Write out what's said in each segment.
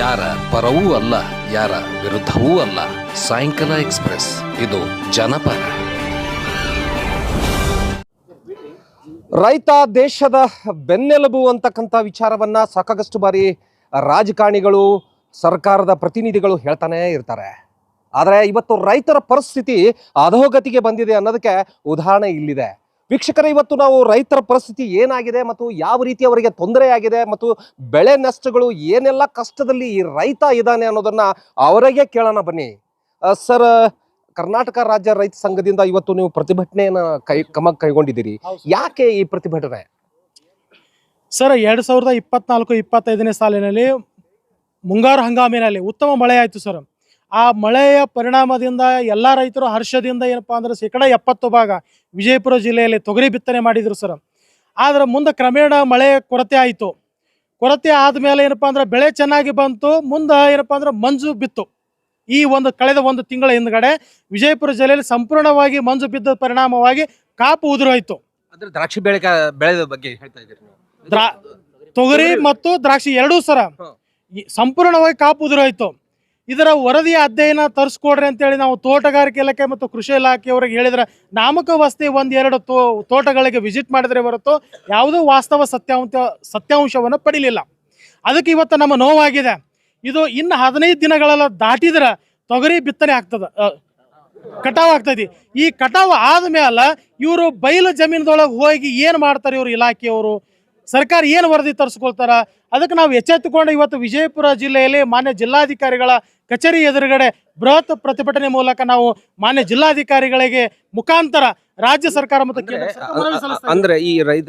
ಯಾರ ಪರವೂ ಅಲ್ಲ, ಯಾರ ವಿರುದ್ಧವೂ ಅಲ್ಲ. ಸಾಯಂಕಾಲ ಎಕ್ಸ್ಪ್ರೆಸ್, ಇದು ಜನಪರ. ರೈತ ದೇಶದ ಬೆನ್ನೆಲುಬು ಅಂತಕ್ಕಂಥ ವಿಚಾರವನ್ನ ಸಾಕಾಗಷ್ಟು ಬಾರಿ ರಾಜಕಾರಣಿಗಳು, ಸರ್ಕಾರದ ಪ್ರತಿನಿಧಿಗಳು ಹೇಳ್ತಾನೆ ಇರ್ತಾರೆ. ಆದರೆ ಇವತ್ತು ರೈತರ ಪರಿಸ್ಥಿತಿ ಅಧೋಗತಿಗೆ ಬಂದಿದೆ ಅನ್ನೋದಕ್ಕೆ ಉದಾಹರಣೆ ಇಲ್ಲಿದೆ. ವೀಕ್ಷಕರೇ ಇವತ್ತು ನಾವು ರೈತರ ಪರಿಸ್ಥಿತಿ ಏನಾಗಿದೆ ಮತ್ತು ಯಾವ ರೀತಿ ಅವರಿಗೆ ತೊಂದರೆ ಆಗಿದೆ ಮತ್ತು ಬೆಳೆ ನಷ್ಟಗಳು ಏನೆಲ್ಲ ಕಷ್ಟದಲ್ಲಿ ಈ ರೈತ ಇದ್ದಾನೆ ಅನ್ನೋದನ್ನ ಅವರಿಗೆ ಕೇಳೋಣ ಬನ್ನಿ. ಸರ್ ಕರ್ನಾಟಕ ರಾಜ್ಯ ರೈತ ಸಂಘದಿಂದ ಇವತ್ತು ನೀವು ಪ್ರತಿಭಟನೆಯನ್ನ ಕೈ ಕ್ರಮ ಕೈಗೊಂಡಿದ್ದೀರಿ. ಯಾಕೆ ಈ ಪ್ರತಿಭಟನೆ? ಸರ್ ಎರಡು ಸಾವಿರದ ಇಪ್ಪತ್ನಾಲ್ಕು ಇಪ್ಪತ್ತೈದನೇ ಸಾಲಿನಲ್ಲಿ ಮುಂಗಾರು ಹಂಗಾಮಿನಲ್ಲಿ ಉತ್ತಮ ಮಳೆ ಆಯಿತು ಸರ್. ಆ ಮಳೆಯ ಪರಿಣಾಮದಿಂದ ಎಲ್ಲ ರೈತರು ಹರ್ಷದಿಂದ ಏನಪ್ಪಾ ಅಂದ್ರೆ ಶೇಕಡ ಎಪ್ಪತ್ತು ಭಾಗ ವಿಜಯಪುರ ಜಿಲ್ಲೆಯಲ್ಲಿ ತೊಗರಿ ಬಿತ್ತನೆ ಮಾಡಿದ್ರು ಸರ್. ಆದ್ರೆ ಮುಂದೆ ಕ್ರಮೇಣ ಮಳೆ ಕೊರತೆ ಆಯಿತು. ಕೊರತೆ ಆದಮೇಲೆ ಏನಪ್ಪಾ ಅಂದ್ರೆ ಬೆಳೆ ಚೆನ್ನಾಗಿ ಬಂತು ಮುಂದೆ ಏನಪ್ಪಾ ಅಂದ್ರೆ ಮಂಜು ಬಿತ್ತು. ಈ ಒಂದು ಕಳೆದ ಒಂದು ತಿಂಗಳ ಹಿಂದ್ಗಡೆ ವಿಜಯಪುರ ಜಿಲ್ಲೆಯಲ್ಲಿ ಸಂಪೂರ್ಣವಾಗಿ ಮಂಜು ಬಿದ್ದ ಪರಿಣಾಮವಾಗಿ ಕಾಪು ಉದುರೋಯ್ತು. ಅಂದ್ರೆ ದ್ರಾಕ್ಷಿ ಬೆಳೆ ಬೆಳೆದ ಬಗ್ಗೆ ಹೇಳ್ತಾ ಇದ್ದೀರಿ ತೊಗರಿ ಮತ್ತು ದ್ರಾಕ್ಷಿ ಎರಡೂ ಸರ ಸಂಪೂರ್ಣವಾಗಿ ಕಾಪು ಉದುರೋಯ್ತು. ಇದರ ವರದಿಯ ಅಧ್ಯಯನ ತರಿಸ್ಕೊಡ್ರಿ ಅಂತೇಳಿ ನಾವು ತೋಟಗಾರಿಕೆ ಇಲಾಖೆ ಮತ್ತು ಕೃಷಿ ಇಲಾಖೆಯವರಿಗೆ ಹೇಳಿದ್ರೆ ನಾಮಕವಸ್ತಿ ಒಂದ್ ಎರಡು ತೋ, ತೋಟಗಳಿಗೆ ವಿಸಿಟ್ ಮಾಡಿದ್ರೆ ಹೊರತು ಯಾವುದೂ ವಾಸ್ತವ ಸತ್ಯಾಂಶ, ಸತ್ಯಾಂಶವನ್ನು ಪಡೀಲಿಲ್ಲ. ಅದಕ್ಕೆ ಇವತ್ತು ನಮ್ಮ ನೋವಾಗಿದೆ. ಇದು ಇನ್ನು ಹದಿನೈದು ದಿನಗಳೆಲ್ಲ ದಾಟಿದ್ರೆ ತೊಗರಿ ಬಿತ್ತನೆ ಆಗ್ತದ ಕಟಾವು ಆಗ್ತೈತಿ. ಈ ಕಟಾವ್ ಆದ್ಮೇಲೆ ಇವರು ಬಯಲು ಜಮೀನದೊಳಗೆ ಹೋಗಿ ಏನು ಮಾಡ್ತಾರೆ ಇವರು ಇಲಾಖೆಯವರು? ಸರ್ಕಾರ ಏನು ವರದಿ ತರಿಸ್ಕೊಳ್ತಾರ ಅದಕ್ಕೆ ನಾವು ಎಚ್ಚೆತ್ತುಕೊಂಡು ಇವತ್ತು ವಿಜಯಪುರ ಜಿಲ್ಲೆಯಲ್ಲಿ ಮಾನ್ಯ ಜಿಲ್ಲಾಧಿಕಾರಿಗಳ ಕಚೇರಿ ಎದುರುಗಡೆ ಬೃಹತ್ ಪ್ರತಿಭಟನೆ ಮೂಲಕ ನಾವು ಮಾನ್ಯ ಜಿಲ್ಲಾಧಿಕಾರಿಗಳಿಗೆ ಮುಖಾಂತರ ರಾಜ್ಯ ಸರ್ಕಾರ ಮತ್ತು. ಅಂದ್ರೆ ಈ ರೈತ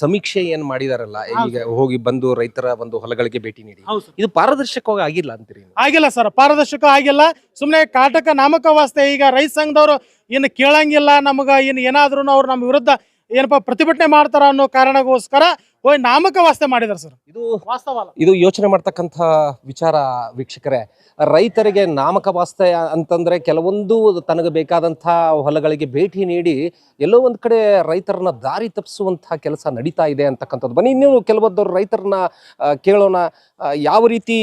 ಸಮೀಕ್ಷೆ ಏನ್ ಮಾಡಿದಾರಲ್ಲ ಈಗ ಹೋಗಿ ಬಂದು ರೈತರ ಒಂದು ಹೊಲಗಳಿಗೆ ಭೇಟಿ ನೀಡಿ. ಇದು ಪಾರದರ್ಶಕವಾಗಿ ಆಗಿಲ್ಲ ಅಂತೀರಿ? ಆಗಿಲ್ಲ ಸರ್ ಪಾರದರ್ಶಕ ಆಗಿಲ್ಲ ಸುಮ್ಮನೆ ಕಾಟಕ ನಾಮಕ ವಾಸ್ತೆ ಈಗ ರೈತ ಸಂಘದವರು ಏನು ಕೇಳಂಗಿಲ್ಲ ನಮಗ ಇನ್ನು ಏನಾದ್ರೂ ಅವ್ರು ನಮ್ಮ ವಿರುದ್ಧ ಏನಪ್ಪಾ ಪ್ರತಿಭಟನೆ ಮಾಡ್ತಾರ ಅನ್ನೋ ಕಾರಣಕ್ಕೋಸ್ಕರ ಹೋಗಿ ನಾಮಕವಾಸ್ತೆ ಮಾಡಿದಾರೆ ಸರ್. ಇದು ವಾಸ್ತವ ಅಲ್ಲ. ಇದು ಯೋಚನೆ ಮಾಡ್ತಕ್ಕಂಥ ವಿಚಾರ ವೀಕ್ಷಕರೇ. ರೈತರಿಗೆ ನಾಮಕ ವಾಸ್ತೆ ಅಂತಂದ್ರೆ ಕೆಲವೊಂದು ತನಗೆ ಬೇಕಾದಂಥ ಹೊಲಗಳಿಗೆ ಭೇಟಿ ನೀಡಿ ಎಲ್ಲೋ ಒಂದ್ ಕಡೆ ರೈತರನ್ನ ದಾರಿ ತಪ್ಪಿಸುವಂತಹ ಕೆಲಸ ನಡೀತಾ ಇದೆ ಅಂತಕ್ಕಂಥದ್ದು. ಬನ್ನಿ ನೀವು ಕೆಲವೊಂದು ರೈತರನ್ನ ಕೇಳೋಣ ಯಾವ ರೀತಿ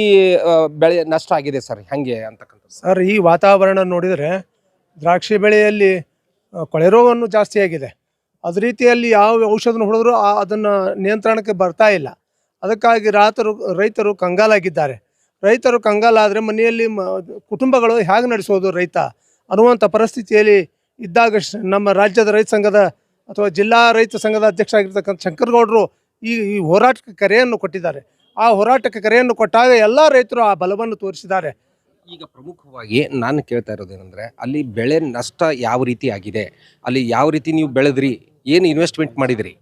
ಬೆಳೆ ನಷ್ಟ ಆಗಿದೆ ಸರ್ ಹೆಂಗೆ ಅಂತಕ್ಕಂಥದ್ದು. ಸರ್ ಈ ವಾತಾವರಣ ನೋಡಿದರೆ ದ್ರಾಕ್ಷಿ ಬೆಳೆಯಲ್ಲಿ ಕೊಳೆ ರೋಗವನ್ನು ಜಾಸ್ತಿ ಆಗಿದೆ. ಅದ ರೀತಿಯಲ್ಲಿ ಯಾವ ಔಷಧನ ಹೊಡೆದ್ರು ಅದನ್ನ ನಿಯಂತ್ರಣಕ್ಕೆ ಬರ್ತಾ ಇಲ್ಲ. ಅದಕ್ಕಾಗಿ ರಾತರು, ರೈತರು ಕಂಗಾಲಾಗಿದ್ದಾರೆ. ರೈತರು ಕಂಗಾಲಾದರೆ ಮನೆಯಲ್ಲಿ ಕುಟುಂಬಗಳು ಹೇಗೆ ನಡೆಸೋದು ರೈತ ಅನ್ನುವಂಥ ಪರಿಸ್ಥಿತಿಯಲ್ಲಿ ಇದ್ದಾಗ ನಮ್ಮ ರಾಜ್ಯದ ರೈತ ಸಂಘದ ಅಥವಾ ಜಿಲ್ಲಾ ರೈತ ಸಂಘದ ಅಧ್ಯಕ್ಷ ಆಗಿರ್ತಕ್ಕಂಥ ಶಂಕರಗೌಡರು ಈ ಈ ಹೋರಾಟಕ್ಕೆ ಕರೆಯನ್ನು ಕೊಟ್ಟಿದ್ದಾರೆ. ಆ ಹೋರಾಟಕ್ಕೆ ಕರೆಯನ್ನು ಕೊಟ್ಟಾಗ ಎಲ್ಲ ರೈತರು ಆ ಬಲವನ್ನು ತೋರಿಸಿದ್ದಾರೆ. ಈಗ ಪ್ರಮುಖವಾಗಿ ನಾನು ಕೇಳ್ತಾ ಇರೋದೇನೆಂದರೆ ಅಲ್ಲಿ ಬೆಳೆ ನಷ್ಟ ಯಾವ ರೀತಿ ಆಗಿದೆ? ಅಲ್ಲಿ ಯಾವ ರೀತಿ ನೀವು ಬೆಳೆದ್ರಿ? ಏನು ಇನ್ವೆಸ್ಟ್ಮೆಂಟ್ ಮಾಡಿದ್ರಿ?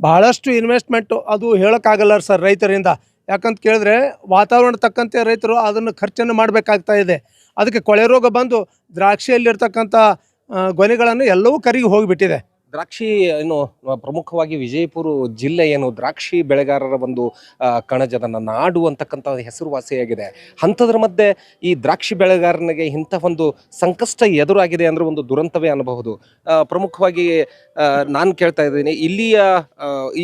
ಬಹಳಷ್ಟು ಇನ್ವೆಸ್ಟ್ಮೆಂಟು ಅದು ಹೇಳೋಕ್ಕಾಗಲ್ಲ ಸರ್ ರೈತರಿಂದ. ಯಾಕಂತ ಕೇಳಿದ್ರೆ ವಾತಾವರಣ ತಕ್ಕಂತೆ ರೈತರು ಅದನ್ನು ಖರ್ಚನ್ನು ಮಾಡಬೇಕಾಗ್ತಾ ಇದೆ. ಅದಕ್ಕೆ ಕೊಳೆ ರೋಗ ಬಂದು ದ್ರಾಕ್ಷಿಯಲ್ಲಿರ್ತಕ್ಕಂಥ ಗೊನೆಗಳನ್ನು ಎಲ್ಲವೂ ಕರಿಗೆ ಹೋಗಿಬಿಟ್ಟಿದೆ. ದ್ರಾಕ್ಷಿ ಏನು ಪ್ರಮುಖವಾಗಿ ವಿಜಯಪುರ ಜಿಲ್ಲೆ ಏನು ದ್ರಾಕ್ಷಿ ಬೆಳೆಗಾರರ ಒಂದು ಕಣಜದನ್ನ ಕಣಜದ ನಾಡು ಅಂತಕ್ಕಂಥ ಹೆಸರುವಾಸಿಯಾಗಿದೆ. ಅಂಥದ್ರ ಮಧ್ಯೆ ಈ ದ್ರಾಕ್ಷಿ ಬೆಳೆಗಾರನಿಗೆ ಇಂಥ ಒಂದು ಸಂಕಷ್ಟ ಎದುರಾಗಿದೆ ಅಂದ್ರೆ ಒಂದು ದುರಂತವೇ ಅನ್ನಬಹುದು ಪ್ರಮುಖವಾಗಿ ನಾನು ಕೇಳ್ತಾ ಇದ್ದೀನಿ, ಇಲ್ಲಿಯ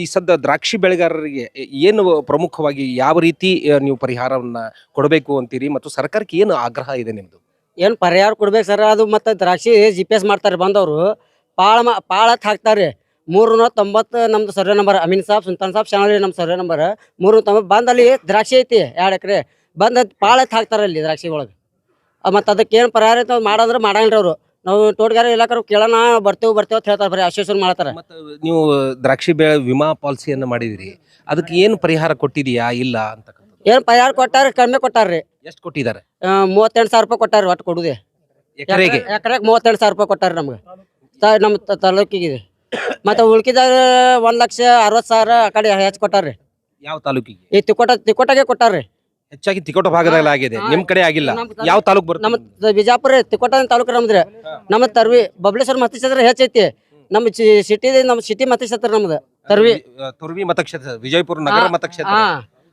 ಈ ಸದ್ಯ ದ್ರಾಕ್ಷಿ ಬೆಳೆಗಾರರಿಗೆ ಏನು ಪ್ರಮುಖವಾಗಿ ಯಾವ ರೀತಿ ನೀವು ಪರಿಹಾರವನ್ನ ಕೊಡಬೇಕು ಅಂತೀರಿ ಮತ್ತು ಸರ್ಕಾರಕ್ಕೆ ಏನು ಆಗ್ರಹ ಇದೆ ನಿಮ್ಮದು ಏನು ಪರಿಹಾರ ಕೊಡ್ಬೇಕು ಸರ್, ಅದು ಮತ್ತೆ ದ್ರಾಕ್ಷಿ ಜಿ ಪಿ ಎಸ್ ಮಾಡ್ತಾರೆ ಬಂದವರು. ಪಾಳ ಮ ಪಾಳ ಹತ್ತು ಹಾಕ್ತಾರೆ ಮೂರ್ನೂರ ತೊಂಬತ್ತು ನಮ್ದು ಸರ್ವೆ ನಂಬರ್ ಅಮೀನ್ ಸಾಬ್ ಸುಲ್ತಾನ್ ಸಾಬ್ ಶಾಣಿ ನಮ್ಮ ಸರ್ವೆ ನಂಬರ್ ಮೂರ್ನೂರ ತೊಂಬತ್ತು ಬಂದ್ ಅಲ್ಲಿ ದ್ರಾಕ್ಷಿ ಐತಿ ಎರಡು ಎಕರೆ. ಬಂದ ಪಾಳಕ್ಕೆ ಹಾಕ್ತಾರೆ ಅಲ್ಲಿ ದ್ರಾಕ್ಷಿ ಒಳಗೆ. ಮತ್ತು ಅದಕ್ಕೆ ಏನು ಪರಿಹಾರ ಐತೆ ಮಾಡೋದ್ರೆ ಮಾಡಂಗಿಲ್ಲ ಅವರು. ನಾವು ತೋಟಗಾರ ಇಲಾಖರು ಕೇಳೋಣ ಬರ್ತೇವೆ ಬರ್ತೇವೆ ಅಂತ ಹೇಳ್ತಾರೆ ಬರೀ ಆಶ್ವಾಸನೆ ಮಾಡ್ತಾರೆ. ಮತ್ತು ನೀವು ದ್ರಾಕ್ಷಿ ಬೆಳೆ ವಿಮಾ ಪಾಲಿಸಿಯನ್ನು ಮಾಡಿದಿರಿ. ಅದಕ್ಕೆ ಏನು ಪರಿಹಾರ ಕೊಟ್ಟಿದೆಯಾ ಇಲ್ಲ ಅಂತ ಏನು ಪರಿಹಾರ ಕೊಟ್ಟಾರ ಕಡಿಮೆ ಕೊಟ್ಟಾರ್ರಿ. ಎಷ್ಟು ಕೊಟ್ಟಿದ್ದಾರೆ? ಮೂವತ್ತೆಂಟು ಸಾವಿರ ರೂಪಾಯಿ ಕೊಟ್ಟಾರ ಒಟ್ಟು ಕೊಡುದೇ ಎಕರೆಗೆ? ಎಕರೆಗೆ ಮೂವತ್ತೆರಡು ಸಾವಿರ ರೂಪಾಯಿ ಕೊಟ್ಟಾರ ನಮ್ಗೆ. ತ- ನಮ್ಮ ತಾಲೂಕಿಗೆ ಮತ್ತು ಉಳ್ಕಿದಾಗ ಒಂದ್ ಲಕ್ಷ ಅರವತ್ತು ಸಾವಿರ ಆ ಕಡೆ ಹೆಚ್ಚು ಕೊಟ್ಟಾರ್ರಿ. ಯಾವ ತಾಲೂಕಿಗೆ? ಈ ತಿಕೋಟ ತಿಕೋಟಗೆ ಕೊಟ್ಟಾರ್ರಿ. ಹೆಚ್ಚಾಗಿ ತಿಕೋಟ ಭಾಗದಲ್ಲಿ ಆಗಿದೆ. ನಿಮ್ ಕಡೆ ಆಗಿಲ್ಲ. ಯಾವ ತಾಲೂಕ್ ಬರುತ್ತೆ? ನಮ್ಮ ತ- ಬಿಜಾಪುರ ತಿಕೋಟ ತಾಲೂಕು ನಮ್ದ್ರಿ ನಮ್ಮ ತರ್ವಿ ಬಬ್ಲೇಶ್ವರ ಮತಕ್ಷೇತ್ರ ಹೆಚ್ಚೈತಿ ನಮ್ಮ ಸಿಟಿ ನಮ್ಮ ಸಿಟಿ ಮತಕ್ಷೇತ್ರ ನಮ್ದು ತರ್ವಿ. ಆ, ತುರ್ವಿ ಮತಕ್ಷೇತ್ರ ವಿಜಯಪುರ ನಗರ ಮತಕ್ಷೇತ್ರ ಹಾ.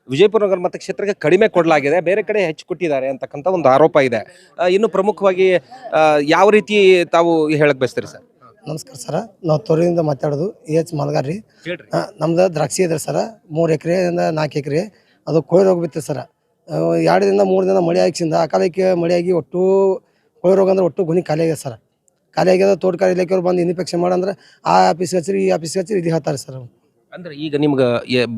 ವಿಜಯಪುರ ನಗರ ಮತಕ್ಷೇತ್ರಕ್ಕೆ ಕಡಿಮೆ ಕೊಡಲಾಗಿದೆ. ಬೇರೆ ಕಡೆ ಹೆಚ್ಚು ಕೊಟ್ಟಿದ್ದಾರೆ ಅಂತಕ್ಕಂಥ ಒಂದು ಆರೋಪ ಇದೆ. ಆ, ಇನ್ನು ಪ್ರಮುಖವಾಗಿ ಆ, ಯಾವ ರೀತಿ ತಾವು ಹೇಳಕ್ ಬಯಸ್ತೀರಿ ಸರ್? ನಮಸ್ಕಾರ ಸರ್. ನಾವು ತೊರಿಯಿಂದ ಮಾತಾಡೋದು ಎ ಎಚ್ ಮಲ್ಗಾರ್ ರೀ ನಮ್ದು ದ್ರಾಕ್ಷಿ ಇದೆ ಸರ್. ಮೂರು ಎಕರೆಯಿಂದ ನಾಲ್ಕು ಎಕರೆ. ಅದು ಕೊಳೆ ರೋಗ ಬಿತ್ತು ಸರ. ಎರಡು ದಿನ ಮೂರು ದಿನ ಮಳೆ ಆಗಿಸಿಂದ ಅಕಾಲಕ್ಕೆ ಮಳೆಯಾಗಿ ಒಟ್ಟು ಕೊಳೆ ರೋಗ ಅಂದ್ರೆ ಒಟ್ಟು ಗುಣಿ ಖಾಲಿ ಆಗ್ಯದ ಸರ್. ಖಾಲಿ ಆಗ್ಯದ ತೋಟಗಾರಿಕೆ ಇಲಾಖೆಯವ್ರು ಬಂದು ಇನ್ಫೆಕ್ಷನ್ ಮಾಡಂದ್ರೆ ಆ ಆಫೀಸ್ಗೆ ಹಚ್ಚಿರಿ ಈ ಆಫೀಸ್ಗೆ ಹಚ್ಚಿರಿ ಇದು ಹೇಳ್ತಾರೆ ಸರ್ ಅಂದ್ರೆ ಈಗ ನಿಮ್ಗೆ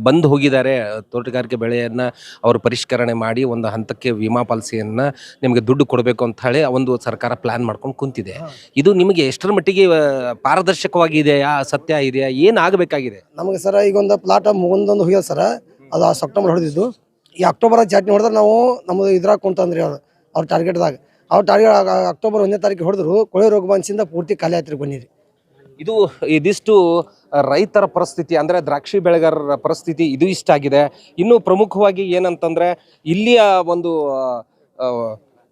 ಬಂದು ಹೋಗಿದ್ದಾರೆ ತೋಟಗಾರಿಕೆ ಬೆಳೆಯನ್ನ ಅವರು ಪರಿಷ್ಕರಣೆ ಮಾಡಿ ಒಂದು ಹಂತಕ್ಕೆ ವಿಮಾ ಪಾಲಿಸಿಯನ್ನ ನಿಮಗೆ ದುಡ್ಡು ಕೊಡಬೇಕು ಅಂತ ಹೇಳಿ ಒಂದು ಸರ್ಕಾರ ಪ್ಲಾನ್ ಮಾಡ್ಕೊಂಡು ಕುಂತಿದೆ. ಇದು ನಿಮಗೆ ಎಷ್ಟರ ಮಟ್ಟಿಗೆ ಪಾರದರ್ಶಕವಾಗಿ ಪಾರದರ್ಶಕವಾಗಿದೆಯಾ ಸತ್ಯ ಇದೆಯಾ ಏನು ಆಗಬೇಕಾಗಿದೆ? ನಮಗೆ ಸರ್ ಈಗ ಒಂದು ಪ್ಲಾಟ್ ಒಂದೊಂದು ಹೋಗ್ಯದ ಸರ್ ಅದು ಸೆಪ್ಟೆಂಬರ್ ಹೊಡೆದಿದ್ದು. ಈ ಅಕ್ಟೋಬರ್ ಚಾಟ್ನಿ ಹೊಡೆದ್ರೆ ನಾವು ನಮ್ಮದು ಇದ್ರಾಗ ಕುಂತಂದ್ರಿ ಅವ್ರು ಅವ್ರ ಟಾರ್ಗೆಟ್ದಾಗ ಅವ್ರ ಟಾರ್ಗೆಟ್ ಅಕ್ಟೋಬರ್ ಒಂದನೇ ತಾರೀಕು ಹೊಡೆದ್ರು ಕೊಳೆ ರೋಗ ಬಂಚಿಂದ ಪೂರ್ತಿ ಖಾಲಿ ಆಯ್ತು ಬನ್ನಿರಿ. ಇದು ಇದಿಷ್ಟು ರೈತರ ಪರಿಸ್ಥಿತಿ, ಅಂದರೆ ದ್ರಾಕ್ಷಿ ಬೆಳೆಗಾರರ ಪರಿಸ್ಥಿತಿ ಇದು ಇಷ್ಟ ಆಗಿದೆ. ಇನ್ನು ಪ್ರಮುಖವಾಗಿ ಏನಂತಂದರೆ, ಇಲ್ಲಿಯ ಒಂದು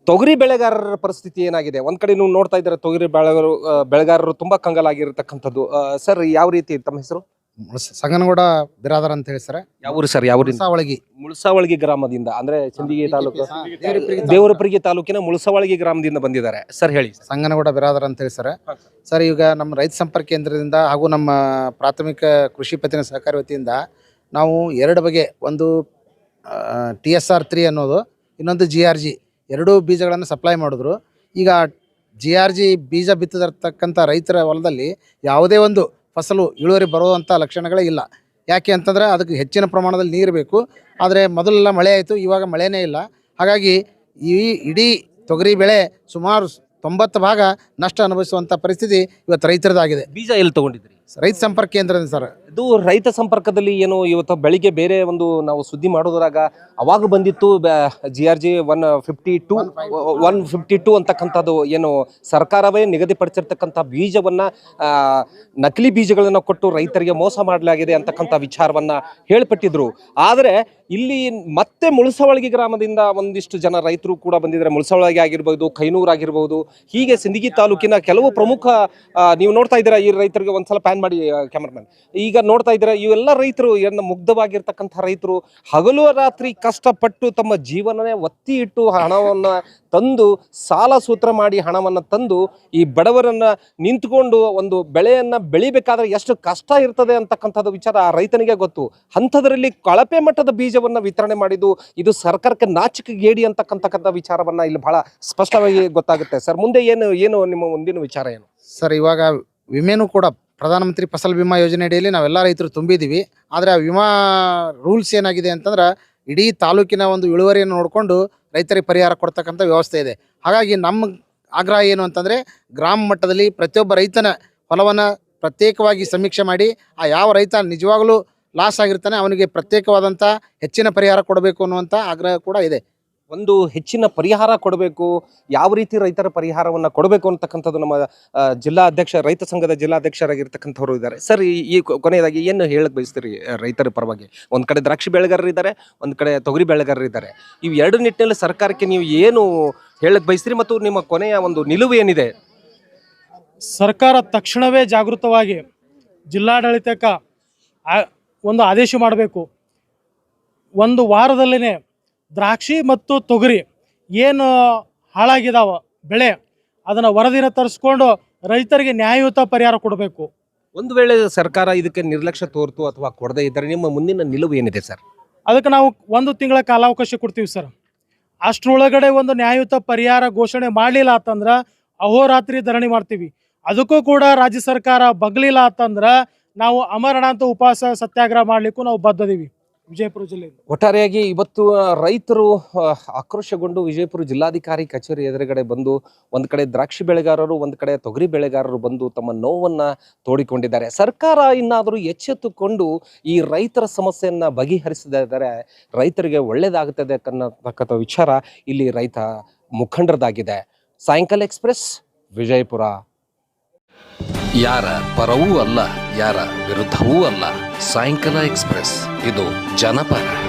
ತೊಗರಿ ಬೆಳೆಗಾರರ ಪರಿಸ್ಥಿತಿ ಏನಾಗಿದೆ? ಒಂದು ಕಡೆ ನೀವು ನೋಡ್ತಾ ಇದ್ದಾರೆ, ತೊಗರಿ ಬೆಳೆಗಾರರು ಬೆಳೆಗಾರರು ತುಂಬ ಕಂಗಾಲಾಗಿರ್ತಕ್ಕಂಥದ್ದು. ಸರ್, ಯಾವ ರೀತಿ ತಮ್ಮ ಹೆಸರು? ಸಂಗನಗೌಡ ಬಿರಾದರ್ ಅಂತ ಹೇಳಿ ಸರ್. ಯಾವ ಊರು ಸರ್? ಯಾವ ಊರಿಂದ ಒಳಗಿ ಮುಳಸಾವಳಗಿ ಗ್ರಾಮದಿಂದ ಅಂದ್ರೆ ಚಂದಿಗೆ ತಾಲೂಕು. ದೇವರಪುರಿಗೆ ತಾಲೂಕಿನ ಮುಳಸಾವಳಗಿ ಗ್ರಾಮದಿಂದ ಬಂದಿದ್ದಾರೆ. ಸರ್ ಹೇಳಿ. ಸಂಗನಗೌಡ ಬಿರಾದರ್ ಅಂತ ಹೇಳಿ ಸರ್. ಸರ್. ಈಗ ನಮ್ಮ ರೈತ ಸಂಪರ್ಕ ಕೇಂದ್ರದಿಂದ ಹಾಗೂ ನಮ್ಮ ಪ್ರಾಥಮಿಕ ಕೃಷಿ ಪತ್ತಿನ ಸಹಕಾರಿ ವತಿಯಿಂದ ನಾವು ಎರಡು ಬಗೆ ಒಂದು ಟಿ ಎಸ್ ಆರ್ ತ್ರೀ ಅನ್ನೋದು ಇನ್ನೊಂದು ಜಿ ಆರ್ ಜಿ ಎರಡೂ ಬೀಜಗಳನ್ನು ಸಪ್ಲೈ ಮಾಡಿದ್ರು. ಈಗ ಜಿ ಆರ್ ಜಿ ಬೀಜ ಬಿತ್ತದಿರ್ತಕ್ಕಂಥ ರೈತರ ಹೊಲದಲ್ಲಿ ಯಾವುದೇ ಒಂದು ಫಸಲು ಇಳುವರಿ ಬರುವಂಥ ಲಕ್ಷಣಗಳೇ ಇಲ್ಲ. ಯಾಕೆ ಅಂತಂದರೆ ಅದಕ್ಕೆ ಹೆಚ್ಚಿನ ಪ್ರಮಾಣದಲ್ಲಿ ನೀರು ಬೇಕು. ಆದರೆ ಮೊದಲೆಲ್ಲ ಮಳೆ ಆಯಿತು ಇವಾಗ ಮಳೆನೇ ಇಲ್ಲ. ಹಾಗಾಗಿ ಈ ಇಡೀ ತೊಗರಿ ಬೆಳೆ ಸುಮಾರು ತೊಂಬತ್ತು ಭಾಗ ನಷ್ಟ ಅನುಭವಿಸುವಂಥ ಪರಿಸ್ಥಿತಿ ಇವತ್ತು ರೈತರದಾಗಿದೆ. ಬೀಜ ಎಲ್ಲಿ ತೊಗೊಂಡಿದ್ರಿ ರೈತ ಸಂಪರ್ಕ ಕೇಂದ್ರದಿಂದ ಸರ್. ಇದು ರೈತ ಸಂಪರ್ಕದಲ್ಲಿ ಏನು ಇವತ್ತು ಬೆಳಿಗ್ಗೆ ಬೇರೆ ಒಂದು ನಾವು ಸುದ್ದಿ ಮಾಡೋದ್ರಾಗ ಅವಾಗ ಬಂದಿತ್ತು G R G one fifty two one fifty two ಅಂತಕ್ಕಂಥದ್ದು ಏನು ಸರ್ಕಾರವೇ ನಿಗದಿಪಡಿಸಿರ್ತಕ್ಕಂಥ ಬೀಜವನ್ನ ನಕಲಿ ಬೀಜಗಳನ್ನು ಕೊಟ್ಟು ರೈತರಿಗೆ ಮೋಸ ಮಾಡಲಾಗಿದೆ ಅಂತಕ್ಕಂಥ ವಿಚಾರವನ್ನ ಹೇಳ್ಪಟ್ಟಿದ್ರು. ಆದರೆ ಇಲ್ಲಿ ಮತ್ತೆ ಮುಳಸವಳಗಿ ಗ್ರಾಮದಿಂದ ಒಂದಿಷ್ಟು ಜನ ರೈತರು ಕೂಡ ಬಂದಿದ್ದಾರೆ. ಮುಳಸವಳಗಿ ಆಗಿರ್ಬೋದು, ಕೈನೂರು ಆಗಿರ್ಬೋದು, ಹೀಗೆ ಸಿಂದಗಿ ತಾಲೂಕಿನ ಕೆಲವು ಪ್ರಮುಖ ನೀವು ನೋಡ್ತಾ ಇದ್ದೀರಾ ಈ ರೈತರಿಗೆ ಒಂದ್ಸಲ ಪ್ಯಾನ್ ಮಾಡಿ ಕ್ಯಾಮರಾಮನ್. ಈಗ ನೋಡ್ತಾ ಇದ್ದೀರಾ ಇವೆಲ್ಲ ರೈತರು ಏನು ಮುಗ್ಧವಾಗಿರ್ತಕ್ಕಂಥ ರೈತರು ಹಗಲು ರಾತ್ರಿ ಕಷ್ಟಪಟ್ಟು ತಮ್ಮ ಜೀವನನೇ ಒತ್ತಿ ಇಟ್ಟು ಹಣವನ್ನ ತಂದು, ಸಾಲ ಸೂತ್ರ ಮಾಡಿ ಹಣವನ್ನು ತಂದು ಈ ಬಡವರನ್ನ ನಿಂತ್ಕೊಂಡು ಒಂದು ಬೆಳೆಯನ್ನ ಬೆಳಿಬೇಕಾದ್ರೆ ಎಷ್ಟು ಕಷ್ಟ ಇರ್ತದೆ ಅಂತಕ್ಕಂಥದ್ದು ವಿಚಾರ ಆ ರೈತನಿಗೆ ಗೊತ್ತು. ಅಂಥದ್ರಲ್ಲಿ ಕಳಪೆ ಮಟ್ಟದ ಬೀಜವನ್ನ ವಿತರಣೆ ಮಾಡಿದ್ದು ಇದು ಸರ್ಕಾರಕ್ಕೆ ನಾಚಿಕೆಗೇಡಿ ಗೇಡಿ ವಿಚಾರವನ್ನು ವಿಚಾರವನ್ನ ಇಲ್ಲಿ ಬಹಳ ಸ್ಪಷ್ಟವಾಗಿ ಗೊತ್ತಾಗುತ್ತೆ. ಸರ್, ಮುಂದೆ ಏನು ಏನು ನಿಮ್ಮ ಮುಂದಿನ ವಿಚಾರ ಏನು? ಸರ್, ಇವಾಗ ವಿಮೆನೂ ಕೂಡ ಪ್ರಧಾನಮಂತ್ರಿ ಫಸಲ್ ಬಿಮಾ ಯೋಜನೆ ಅಡಿಯಲ್ಲಿ ನಾವೆಲ್ಲ ರೈತರು ತುಂಬಿದ್ದೀವಿ. ಆದರೆ ಆ ವಿಮಾ ರೂಲ್ಸ್ ಏನಾಗಿದೆ ಅಂತಂದ್ರೆ ಇಡೀ ತಾಲೂಕಿನ ಒಂದು ಇಳುವರಿಯನ್ನು ನೋಡಿಕೊಂಡು ರೈತರಿಗೆ ಪರಿಹಾರ ಕೊಡ್ತಕ್ಕಂಥ ವ್ಯವಸ್ಥೆ ಇದೆ. ಹಾಗಾಗಿ ನಮ್ಮ ಆಗ್ರಹ ಏನು ಅಂತಂದರೆ ಗ್ರಾಮ ಮಟ್ಟದಲ್ಲಿ ಪ್ರತಿಯೊಬ್ಬ ರೈತನ ಹೊಲವನ್ನು ಪ್ರತ್ಯೇಕವಾಗಿ ಸಮೀಕ್ಷೆ ಮಾಡಿ, ಆ ಯಾವ ರೈತ ನಿಜವಾಗಲೂ ಲಾಸ್ ಆಗಿರ್ತಾನೆ, ಅವನಿಗೆ ಪ್ರತ್ಯೇಕವಾದಂಥ ಹೆಚ್ಚಿನ ಪರಿಹಾರ ಕೊಡಬೇಕು ಅನ್ನುವಂಥ ಆಗ್ರಹ ಕೂಡ ಇದೆ. ಒಂದು ಹೆಚ್ಚಿನ ಪರಿಹಾರ ಕೊಡಬೇಕು, ಯಾವ ರೀತಿ ರೈತರ ಪರಿಹಾರವನ್ನ ಕೊಡಬೇಕು ಅಂತಕ್ಕಂಥದ್ದು ನಮ್ಮ ಜಿಲ್ಲಾ ಅಧ್ಯಕ್ಷ, ರೈತ ಸಂಘದ ಜಿಲ್ಲಾಧ್ಯಕ್ಷರಾಗಿರ್ತಕ್ಕಂಥವ್ರು ಇದ್ದಾರೆ. ಸರ್, ಈ- ಕೊನೆಯದಾಗಿ ಏನು ಹೇಳಕ್ ಬಯಸ್ತೀರಿ ರೈತರ ಪರವಾಗಿ? ಒಂದು ಕಡೆ ದ್ರಾಕ್ಷಿ ಬೆಳೆಗಾರರು ಇದ್ದಾರೆ, ಒಂದ್ ಕಡೆ ತೊಗರಿ ಬೆಳೆಗಾರರು ಇದ್ದಾರೆ. ಇವು ಎರಡು ನಿಟ್ಟಿನಲ್ಲಿ ಸರ್ಕಾರಕ್ಕೆ ನೀವು ಏನು ಹೇಳಕ್ ಬಯಸ್ತೀರಿ ಮತ್ತು ನಿಮ್ಮ ಕೊನೆಯ ಒಂದು ನಿಲುವು ಏನಿದೆ? ಸರ್ಕಾರ ತಕ್ಷಣವೇ ಜಾಗೃತವಾಗಿ ಜಿಲ್ಲಾಡಳಿತಕ್ಕೆ ಒಂದು ಆದೇಶ ಮಾಡಬೇಕು. ಒಂದು ವಾರದಲ್ಲೇ ದ್ರಾಕ್ಷಿ ಮತ್ತು ತೊಗರಿ ಏನು ಹಾಳಾಗಿದಾವ ಬೆಳೆ ಅದನ್ನು ವರದಿನ ತರಿಸ್ಕೊಂಡು ರೈತರಿಗೆ ನ್ಯಾಯಯುತ ಪರಿಹಾರ ಕೊಡಬೇಕು. ಒಂದು ವೇಳೆ ಸರ್ಕಾರ ಇದಕ್ಕೆ ನಿರ್ಲಕ್ಷ್ಯ ತೋರ್ತು ಅಥವಾ ಕೊಡದೇ ಇದ್ದರೆ ನಿಮ್ಮ ಮುಂದಿನ ನಿಲುವು ಏನಿದೆ ಸರ್? ಅದಕ್ಕೆ ನಾವು ಒಂದು ತಿಂಗಳ ಕಾಲಾವಕಾಶ ಕೊಡ್ತೀವಿ ಸರ್. ಅಷ್ಟರೊಳಗಡೆ ಒಂದು ನ್ಯಾಯಯುತ ಪರಿಹಾರ ಘೋಷಣೆ ಮಾಡಲಿಲ್ಲ ಅಂತಂದ್ರೆ ಅಹೋರಾತ್ರಿ ಧರಣಿ ಮಾಡ್ತೀವಿ. ಅದಕ್ಕೂ ಕೂಡ ರಾಜ್ಯ ಸರ್ಕಾರ ಬಗ್ಲಿಲ್ಲ ಅಂತಂದ್ರೆ ನಾವು ಅಮರಣಾಂತ ಉಪವಾಸ ಸತ್ಯಾಗ್ರಹ ಮಾಡಲಿಕ್ಕೂ ನಾವು ಬದ್ಧದೀವಿ. ವಿಜಯಪುರ ಜಿಲ್ಲೆ ಒಟ್ಟಾರೆಯಾಗಿ ಇವತ್ತು ರೈತರು ಆಕ್ರೋಶಗೊಂಡು ವಿಜಯಪುರ ಜಿಲ್ಲಾಧಿಕಾರಿ ಕಚೇರಿ ಎದುರುಗಡೆ ಬಂದು ಒಂದು ಕಡೆ ದ್ರಾಕ್ಷಿ ಬೆಳೆಗಾರರು ಒಂದು ಕಡೆ ತೊಗರಿ ಬೆಳೆಗಾರರು ಬಂದು ತಮ್ಮ ನೋವನ್ನ ತೋಡಿಕೊಂಡಿದ್ದಾರೆ. ಸರ್ಕಾರ ಇನ್ನಾದರೂ ಎಚ್ಚೆತ್ತುಕೊಂಡು ಈ ರೈತರ ಸಮಸ್ಯೆಯನ್ನು ಬಗೆಹರಿಸಿದರೆ ರೈತರಿಗೆ ಒಳ್ಳೇದಾಗುತ್ತದೆ ಅನ್ನತಕ್ಕಂಥ ವಿಚಾರ ಇಲ್ಲಿ ರೈತ ಮುಖಂಡರದಾಗಿದೆ. ಸಾಯಂಕಾಲ ಎಕ್ಸ್ಪ್ರೆಸ್ ವಿಜಯಪುರ. ಯಾರ ಪರವೂ ಅಲ್ಲ ಯಾರ ವಿರುದ್ಧವೂ ಅಲ್ಲ. ಸಾಯಂಕಾಲ ಎಕ್ಸ್ಪ್ರೆಸ್. ಇದು ಜನಪರ.